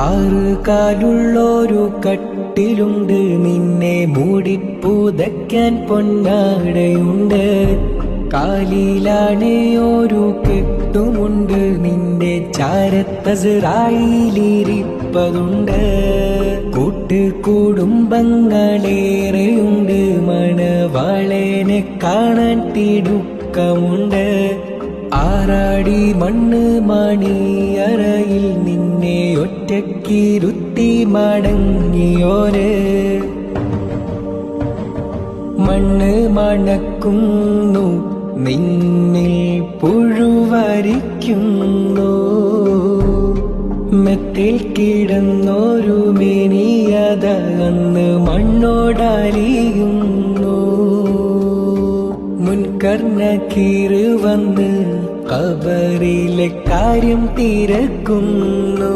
ആറ് കട്ടിലുണ്ട്. നിന്നെ മൂടിപ്പൂതയ്ക്കാൻ പൊന്നാടയുണ്ട്. കാലിലാണ് ഒരു കെട്ടുമുണ്ട്. നിന്റെ ചാരത്തസറായിലിരിപ്പതുണ്ട്. കൂട്ട് കുടുംബങ്ങളേറെയുണ്ട് മണവാളനെ കാണാൻ തിടുക്കമുണ്ട്. ആറാടി മണ്ണ് മണിയറയിൽ നിന്നെ ഒറ്റക്കിരുത്തി മടങ്ങിയോര്. മണ്ണ് മണക്കുന്നു നിന്നിൽ പുഴുവരിക്കുന്നു. മെത്തിൽ കിടന്നൊരു മിനിയത അന്ന് മണ്ണോടലിയുന്നു മുൻകർണ കീറ് വന്ന് കബറിലെ കാര്യം തിരക്കുന്നു